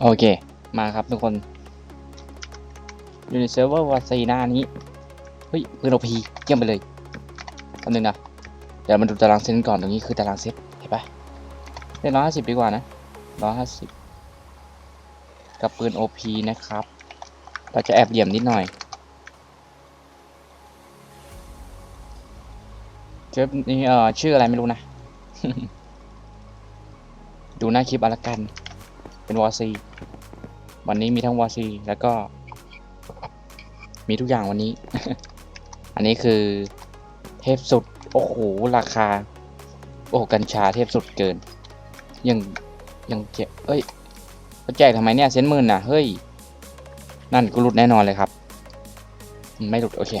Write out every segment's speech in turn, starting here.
โอเค มาครับทุกคน อยู่ในเซิร์ฟเวอร์วาซีนานี้ เฮ้ยปืนโอพีเยี่ยมไปเลยอันนึงนะ เดี๋ยวมาดูตารางเซตก่อนตรงนี้คือตารางเซตเห็นปะเล่นร้อยห้าสิบดีกว่านะร้อยห้าสิบกับปืนโอพีนะครับ เราจะแอบเหลี่ยมนิดหน่อยเก็บนี่เอ่อชื่ออะไรไม่รู้นะ ดูหน้าคลิปเอาละกัน เป็นวอซีวันนี้มีทั้งวอซีแล้วก็ มีทุกอย่างวันนี้ อันนี้คือเทพสุด โอ้โห ราคา โอ้กัญชาเทพสุดเกิน ยังยังเจ๊เอ้ยเขาแจกทำไมเนี่ยเซนหมื่นน่ะเฮ้ย นั่นกูหลุดแน่นอนเลยครับ ไม่หลุดโอเค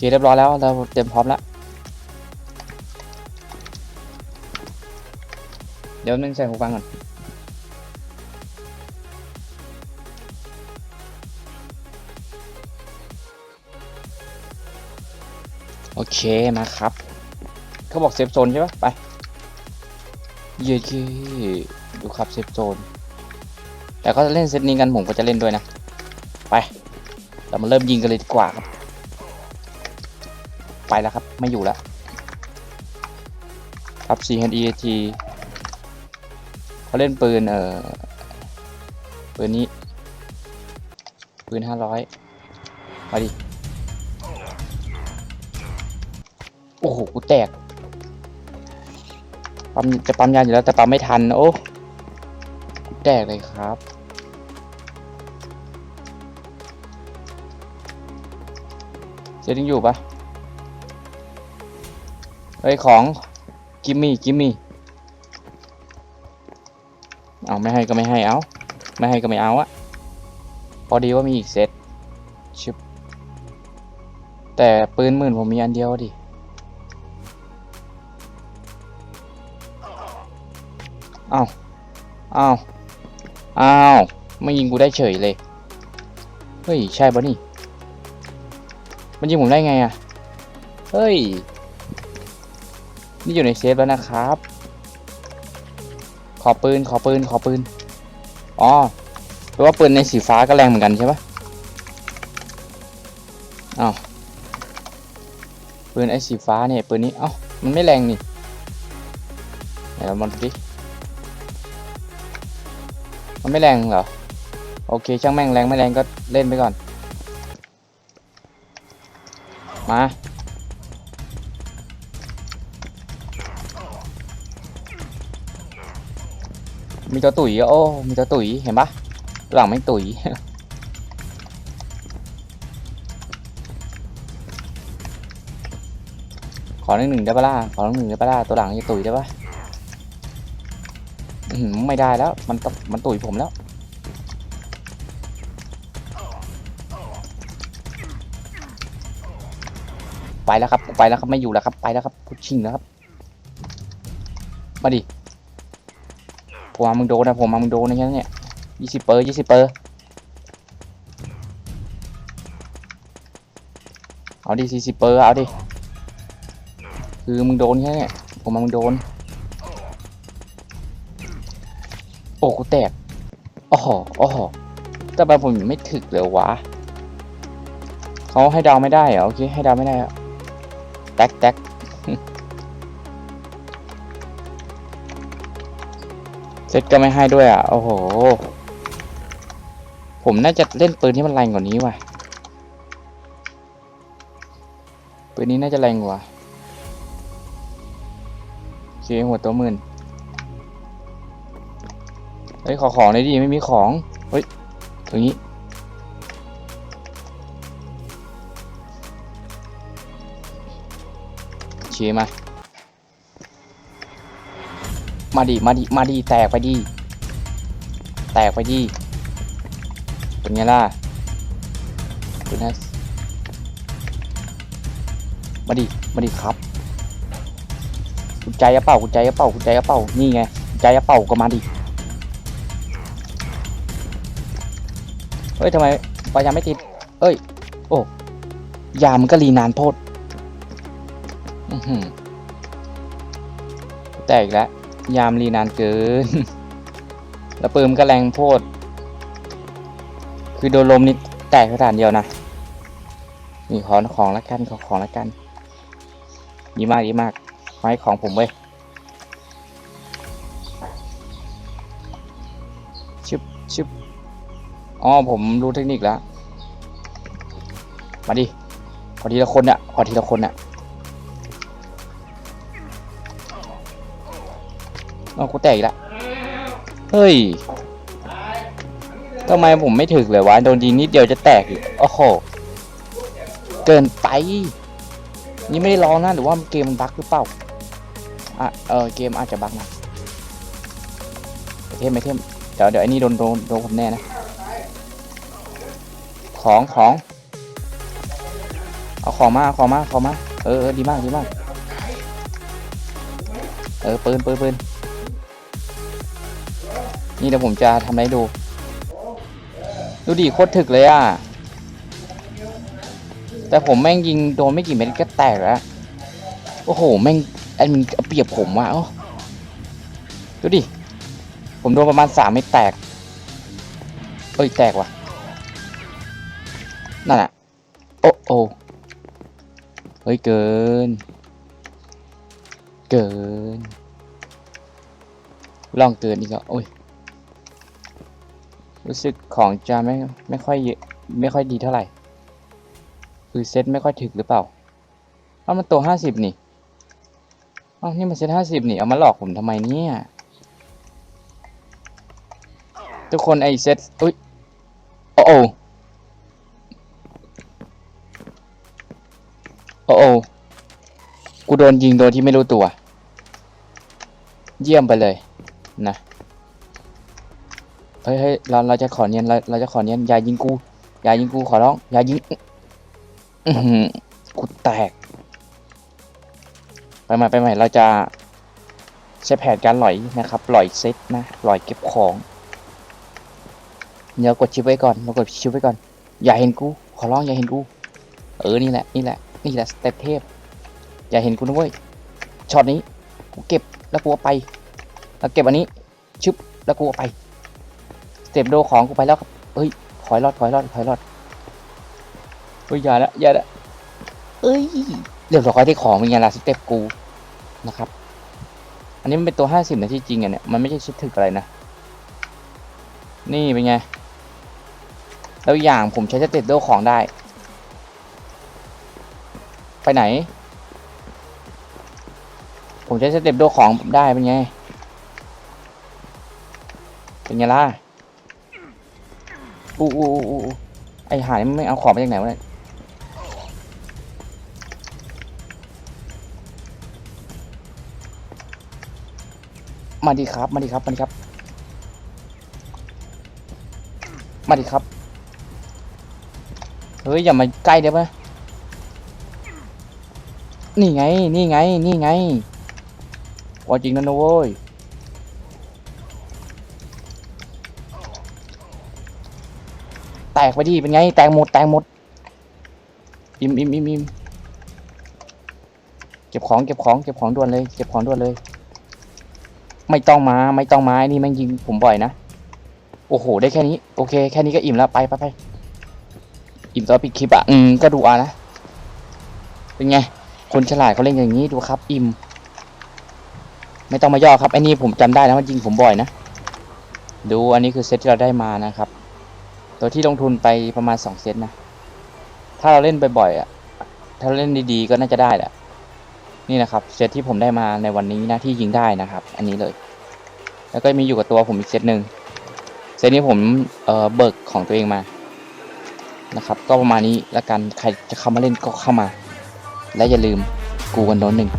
คเรียบร้อยแล้วเราเตรียมพร้อมแล้วเดี๋ยวนึงใส่หูฟังก่อนโอเคมาครับ เขาบอกเซฟโซนใช่ปะไป เย้ๆดูครับเซฟโซน แต่ก็จะเล่นเซตนี้กันผมก็จะเล่นด้วยนะ ไป เรามาเริ่มยิงกันเลยดีกว่าครับ ไปแล้วครับ ไม่อยู่แล้วครับ C H E T เขาเล่นปืน เอ่อ ปืนนี้ ปืนห้าร้อยมาดิ โอ้โห กูแตก ปั๊ม จะปั๊มยานอยู่แล้ว แต่ปั๊มไม่ทัน โอ้ กูแตกเลยครับเจ๊ยังอยู่ปะ เฮ้ยของกิมมี่กิมมี่เอาไม่ให้ก็ไม่ให้เอาไม่ให้ก็ไม่เอาอะพอดีว่ามีอีกเซตชึบแต่ปืนหมื่นผมมีอันเดียวดิเอาเอาเอาไม่ยิงกูได้เฉยเลยเฮ้ยใช่ปะนี่มันยิงผมได้ไงอะเฮ้ย นี่อยู่ในเซฟแล้วนะครับ ขอปืนขอปืนขอปืน อ๋อแปลว่าปืนในสีฟ้าก็แรงเหมือนกันใช่ปะอ้าวปืนไอ้สีฟ้าเนี่ยปืนนี้ เอ้า มันไม่แรงนี่เดี๋ยวเรามาดูดิ มันไม่แรงเหรอ โอเค ช่างแม่งแรงไม่แรงก็เล่นไปก่อน มา มีตัวตุ๋ยโอ้ มีตัวตุ๋ยเห็นปะหลังไม่ตุ๋ยขอหนึ่งหนึ่งได้ปะล่ะขอหนึ่งหนึ่งได้ปะล่ะตัวหลังจะตุ๋ยได้ปะไม่ได้แล้ว มันตมันตุ๋ยผมแล้วไปแล้วครับ ไปแล้วครับ ไม่อยู่แล้วครับ ไปแล้วครับพุชชิงแล้วครับ มาดิ ผมมามึงโดนนะผมมามึงโดนนะแค่นั้นเนี่ยยี่สิบเปอร์ยี่สิบเปอร์เอาดิสี่สิบเปอร์เอาดิคือมึงโดนแค่นั้นเนี่ยผมมามึงโดน โอ้กูแตกโอ้โหโอ้โหแต่ไปผมไม่ถึกเลยวะเขาให้ดาวไม่ได้เหรอโอเคให้ดาวไม่ได้แตกแตก เซตก็ไม่ให้ด้วยอะ โอ้โห ผมน่าจะเล่นปืนที่มันแรงกว่านี้ว่ะ ปืนนี้น่าจะแรงกว่าโอเคหัวตัวหมื่นเฮ้ยขอของหน่อยดิไม่มีของ เฮ้ยตรงนี้ เชียมา มาดิมาดิมาดิแตกไปดิแตกไปดิเป็นไงล่ะเป็นไงมาดิมาดิครับกุญใจอะเป่ากุญใจอะเป่ากุญใจอะเป่านี่ไงกุญใจอะเป่าก็มาดิเฮ้ยทำไมไฟยังไม่ติด เอ้ย โอ้ยามันก็รีนานโพด อือหือแตกแล้ว ยามรีนานเกิน แล้วปืมก็แรงโพด คือโดนลมนี่แตกสถานเดียวนะ นี่ขอของละกันขอของละกัน ดีมากดีมากขอให้ของผมเว้ยชึบชึบอ๋อผมรู้เทคนิคแล้ว มาดิ ขอทีละคนอะขอทีละคนอะ เอากูแตกอีล้วเฮ้ยทำไมผมไม่ถึกเลยวะโดนยิงนิดเดียวจะแตกอีกโอ้โหเกินไป นี่ไม่ได้ลองนะหรือว่าเกมมันบั๊กหรือเปล่าอะเออเกมอาจจะบั๊กนะไอเทมไอเทมเดี๋ยวเดี๋ยวไอ้นี่โดนโดนโดนผมแน่นะของของเอาของมาของมาของมาเออเออดีมากดีมากเออปืนปืนปืน นี่เดี๋ยวผมจะทำอะไรให้ดู ดูดิโคตรถึกเลยอะ แต่ผมแม่งยิงโดนไม่กี่เม็ดก็แตกแล้ว โอ้โห แม่งแอดมินเปรียบผมว่ะดูดิ ผมโดนประมาณสามเม็ดแตก เอ้ย แตกว่ะ นั่นอะโอ้โอ้เฮ้ย เกิน เกิน ลองเกินอีกแล้วโอ้ย รู้สึกของจะไม่ไม่ค่อยเยอะไม่ค่อยดีเท่าไหร่ คือเซตไม่ค่อยถึกหรือเปล่า เอามันตัวห้าสิบนี่ เอานี่มันเซตห้าสิบนี่ เอามาหลอกผมทำไมเนี่ย ทุกคนไอเซตอุ้ย โอ้โอโอ้โอกูโดนยิงโดยที่ไม่รู้ตัว เยี่ยมไปเลยนะ ฮ้ยเฮ้ยเราเราจะขอเนียนเราเราจะขอเนียนอย่ายิงกูอย่ายิงกูขอร้องอย่ายิงกูแตก ไปใหม่ไปใหม่เราจะใช้แผนการหลอยนะครับหลอยเซตนะหลอยเก็บของเดี๋ยวกดชิปไว้ก่อนเรากดชิปไว้ก่อน อย่าเห็นกู ขอร้องอย่าเห็นกู เออนี่แหละนี่แหละนี่แหละสเต็ปเทพ อย่าเห็นกูนะเว้ยช็อตนี้กูเก็บแล้วกูไป แล้วเก็บอันนี้ชึบแล้วกูไป เต็ปโดของกูไปแล้วครับเฮ้ยถอยรอดถอยรอดถอยรอดเฮ้ยอย่าละอย่าละเอ้ยเรียบร้อยที่ของเป็นไงล่ะสเต็ปกูนะครับ อันนี้มันเป็นตัวห้าสิบนะที่จริงอะเนี่ยมันไม่ใช่ชิปถึกอะไรนะ นี่เป็นไง แล้วอย่างผมใช้สเต็ปโดของได้ ไปไหน ผมใช้สเต็ปโดของได้เป็นไง เป็นไงล่ะ อู้อู้อู้ไอหานี่มันไม่เอาของมาจากไหนวะเนี่ยมาดีครับ มาดีครับ มาดีครับ มาดิครับ เฮ้ยอย่ามาใกล้ได้ปะนี่ไง นี่ไง นี่ไงว่าจริงนะนะเว้ย แตกไปดิเป็นไง แตกหมด แตกหมด อิมอิมอิมอิมเก็บของเก็บของเก็บของด่วนเลย เก็บของด่วนเลย ไม่ต้องมา ไม่ต้องมาไอ้นี่แม่งยิงผมบ่อยนะ โอ้โห ได้แค่นี้ โอเค แค่นี้ก็อิ่มแล้ว ไปไปไปอิ่มตอนปิดคลิปอะ อืม ก็ดูอะนะ เป็นไง คนฉลาดเขาเล่นอย่างนี้ดูครับ อิ่ม ไม่ต้องมาย่อครับไอ้นี่ผมจำได้นะมันยิงผมบ่อยนะ ดูอันนี้คือเซตที่เราได้มานะครับ ตัวที่ลงทุนไปประมาณสองเซตนะ ถ้าเราเล่นบ่อยๆอะ ถ้าเล่นดีๆก็น่าจะได้แหละ นี่นะครับเซตที่ผมได้มาในวันนี้นะที่ยิงได้นะครับ อันนี้เลย แล้วก็มีอยู่กับตัวผมอีกเซตหนึ่งเซตนี้ผมเอ่อเบิกของตัวเองมา นะครับ ก็ประมาณนี้แล้วกัน ใครจะเข้ามาเล่นก็เข้ามา และอย่าลืมกูกันโดนหนึ่ง